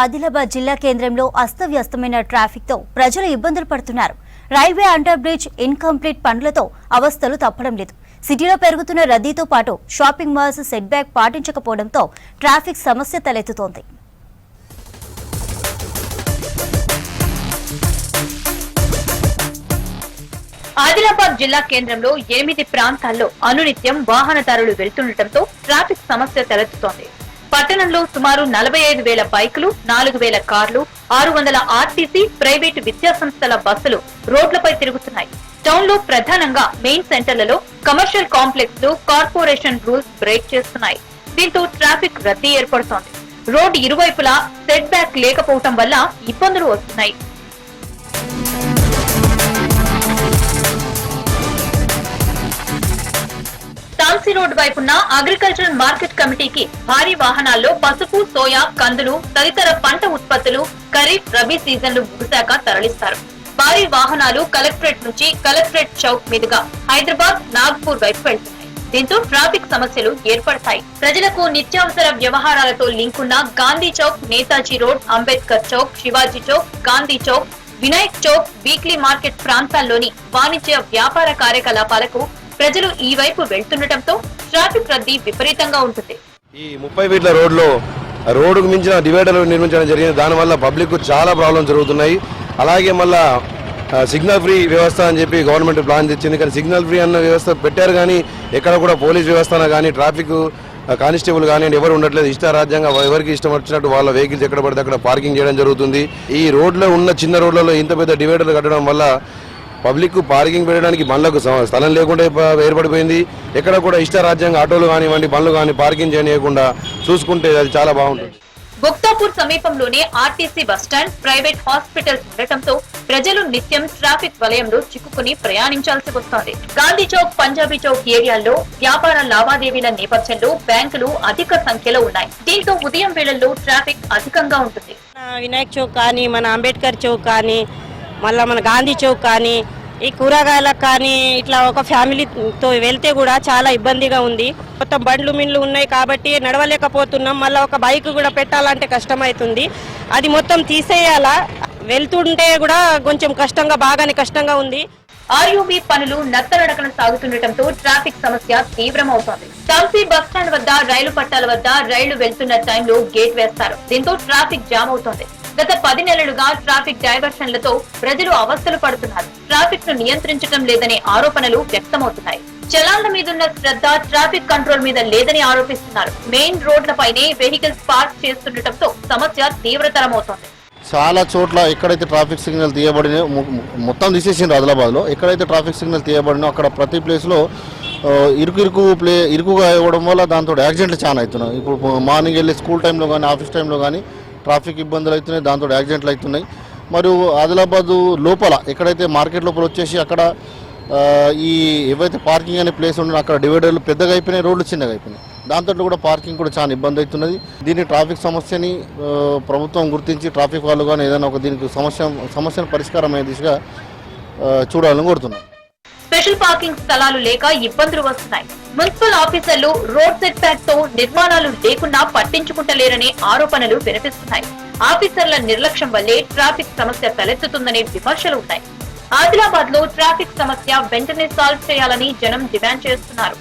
ఆదిలాబాద్ జిల్లా కేంద్రంలో అస్తవ్యస్తమైన ట్రాఫిక్తో ప్రజలు ఇబ్బందులు పడుతున్నారు. రైల్వే అండర్ బ్రిడ్జ్ ఇన్కంప్లీట్ పనులతో అవస్థలు తప్పడం లేదు. సిటీలో పెరుగుతున్న రద్దీతో పాటు షాపింగ్ మాల్స్ సెట్ బ్యాక్ పాటించకపోవడంతో ట్రాఫిక్ సమస్య తలెత్తుతోంది. ఆదిలాబాద్ జిల్లా కేంద్రంలో ఎనిమిది ప్రాంతాల్లో అనునిత్యం వాహనదారులు వెళ్తుండటంతో ట్రాఫిక్ సమస్య తలెత్తుతోంది. పట్టణంలో సుమారు నలభై ఐదు వేల బైకులు నాలుగు వేల కార్లు ఆరు వందల ఆర్టీసీ ప్రైవేటు విద్యాసంస్థల బస్సులు రోడ్లపై తిరుగుతున్నాయి. టౌన్లో ప్రధానంగా మెయిన్ సెంటర్లలో కమర్షియల్ కాంప్లెక్స్లు కార్పొరేషన్ రూల్స్ బ్రేక్ చేస్తున్నాయి. దీంతో ట్రాఫిక్ రద్దీ ఏర్పడుతోంది. రోడ్ ఇరువైపులా సెట్ బ్యాక్ లేకపోవటం వల్ల ఇబ్బందులు వస్తున్నాయి. తాల్సీ రోడ్ వైపున్న అగ్రికల్చరల్ మార్కెట్ కమిటీకి భారీ వాహనాల్లో పసుపు సోయా కందులు తదితర పంట ఉత్పత్తులు ఖరీఫ్ రబీ సీజన్లు ముగిశాక తరలిస్తారు. భారీ వాహనాలు కలెక్టరేట్ నుంచి కలెక్టరేట్ చౌక్ మీదుగా హైదరాబాద్ నాగ్పూర్ వైపు వెళ్తున్నాయి. దీంతో ట్రాఫిక్ సమస్యలు ఏర్పడతాయి. ప్రజలకు నిత్యావసర వ్యవహారాలతో లింక్ ఉన్న Gandhi Chowk Netaji road Ambedkar Chowk Shivaji Chowk Gandhi Chowk Vinayak Chowk weekly market ప్రాంతాల్లోని వాణిజ్య వ్యాపార కార్యకలాపాలకు ప్రజలు ఈ వైపు వెళ్తుండటంతో ట్రాఫిక్ రద్దీ విపరీతంగా ఉంటుంది. ఈ ముప్పై ఫీట్ల రోడ్లో రోడ్డుకు మించిన డివైడర్లు నిర్మించడం జరిగింది. దానివల్ల పబ్లిక్ చాలా ప్రాబ్లమ్స్ జరుగుతున్నాయి. అలాగే మళ్ళా సిగ్నల్ ఫ్రీ వ్యవస్థ అని చెప్పి గవర్నమెంట్ ప్లాన్ తెచ్చింది. కానీ సిగ్నల్ ఫ్రీ అన్న వ్యవస్థ పెట్టారు కానీ ఎక్కడ కూడా పోలీస్ వ్యవస్థ కానీ ట్రాఫిక్ కానిస్టేబుల్ కానీ ఎవరు ఉండట్లేదు. ఇష్టారాజ్యంగా ఎవరికి ఇష్టం వచ్చినట్టు వాళ్ళ వెహికల్స్ ఎక్కడ పడితే అక్కడ పార్కింగ్ చేయడం జరుగుతుంది. ఈ రోడ్లో ఉన్న చిన్న రోడ్లలో ఇంత పెద్ద డివైడర్లు కట్టడం వల్ల పబ్లిక్ పార్కింగ్ పెట్టడానికి బండ్లకు స్థలం లేకుండా ఏర్పడిపోయింది. ఎక్కడ కూడా ఇష్టారాజ్యంగా ఆటోలు కానివ్వండి బండ్లు కానీ పార్కింగ్ చేయకుండా చూసుకుంటే అది చాలా బాగుంటుంది. గుప్తాపూర్ సమీపంలోనే ఆర్టీసీ బస్టాండ్ ప్రైవేట్ హాస్పిటల్స్ ఉండటంతో ప్రజలు నిత్యం ట్రాఫిక్ వలయంలో చిక్కుకుని ప్రయాణించాల్సి వస్తోంది. గాంధీ చౌక్ పంజాబీ చౌక్ ఏరియాల్లో వ్యాపార లావాదేవీల నేపథ్యంలో బ్యాంకులు అధిక సంఖ్యలో ఉన్నాయి. దీంతో ఉదయం వేళల్లో ట్రాఫిక్ అధికంగా ఉంటుంది. మన వినాయక్ చౌక్ కానీ మన అంబేద్కర్ చౌక్ కానీ మళ్ళీ మన గాంధీ చౌక్ కానీ ఈ కూరగాయలకు కానీ ఇట్లా ఒక ఫ్యామిలీతో వెళ్తే కూడా చాలా ఇబ్బందిగా ఉంది. మొత్తం బండ్లు మిండ్లు ఉన్నాయి కాబట్టి నడవలేకపోతున్నాం. మళ్ళీ ఒక బైక్ కూడా పెట్టాలంటే కష్టమవుతుంది అది మొత్తం తీసేయాలా? వెళ్తుంటే కూడా కొంచెం కష్టంగా బాగానే కష్టంగా ఉంది. ఆర్యూబీ పనులు నత్తనడకన సాగుతుండటంతో ట్రాఫిక్ సమస్య తీవ్రమవుతోంది. తాల్సీ బస్టాండ్ వద్ద రైలు పట్టాల వద్ద రైళ్ళు వెళ్తున్న టైంలో గేట్ వేస్తారు. దీంతో ట్రాఫిక్ జామ్ అవుతోంది. గత పది నెలలుగా ట్రాఫిక్ డైవర్షన్లతో ప్రజలు అవస్థలు పడుతున్నారు. ట్రాఫిక్ను నియంత్రించడం లేదనే ఆరోపణలు వ్యక్తమవుతున్నాయి. చలాన్ల మీదున్న శ్రద్ధ ట్రాఫిక్ కంట్రోల్ మీద లేదని ఆరోపిస్తున్నారు. మెయిన్ రోడ్లపైనే వెహికల్స్ పార్క్ చేస్తుండటంతో సమస్య తీవ్రతరమవుతోంది. చాలా చోట్ల ఎక్కడైతే ట్రాఫిక్ సిగ్నల్ తీయబడినాయో మొత్తం తీసేసిండ్రు ఆదిలాబాద్లో. ఎక్కడైతే ట్రాఫిక్ సిగ్నల్ తీయబడినో అక్కడ ప్రతి ప్లేస్లో ఇరుకు ఇరుకు ప్లే ఇరుకుగా ఇవ్వడం వల్ల దాంతో యాక్సిడెంట్లు చాలా అవుతున్నాయి. ఇప్పుడు మార్నింగ్ వెళ్ళి స్కూల్ టైంలో కానీ ఆఫీస్ టైంలో కానీ ట్రాఫిక్ ఇబ్బందులు అవుతున్నాయి దాంతో యాక్సిడెంట్లు అవుతున్నాయి. మరియు ఆదిలాబాదు లోపల ఎక్కడైతే మార్కెట్ లోపల వచ్చేసి అక్కడ ఈ ఏవైతే పార్కింగ్ అనే ప్లేస్ ఉండో అక్కడ డివైడర్లు పెద్దగా అయిపోయినాయి రోడ్లు చిన్నగా అయిపోయినాయి. దాంతో కూడా పార్కింగ్ కూడా చాలా ఇబ్బంది అవుతున్నది. దీని ట్రాఫిక్ సమస్యని ప్రభుత్వం గుర్తించి ట్రాఫిక్ వాళ్ళు కానీ ఏదైనా ఒక దీనికి సమస్య సమస్యను పరిష్కారం అయ్యే దిశగా చూడాలని కోరుతున్నాం. స్పెషల్ పార్కింగ్ స్థలాలు లేక ఇబ్బందులు వస్తున్నాయి. మున్సిపల్ ఆఫీసర్లు రోడ్ సెట్ బ్యాక్తో నిర్మాణాలు లేకుండా పట్టించుకుంటలేరనే ఆరోపణలు వినిపిస్తున్నాయి. ఆఫీసర్ల నిర్లక్ష్యం వల్లే ట్రాఫిక్ సమస్య తలెత్తుతుందనే విమర్శలు ఉన్నాయి. ఆదిలాబాద్లో ట్రాఫిక్ సమస్య వెంటనే సాల్వ్ చేయాలని జనం డిమాండ్ చేస్తున్నారు.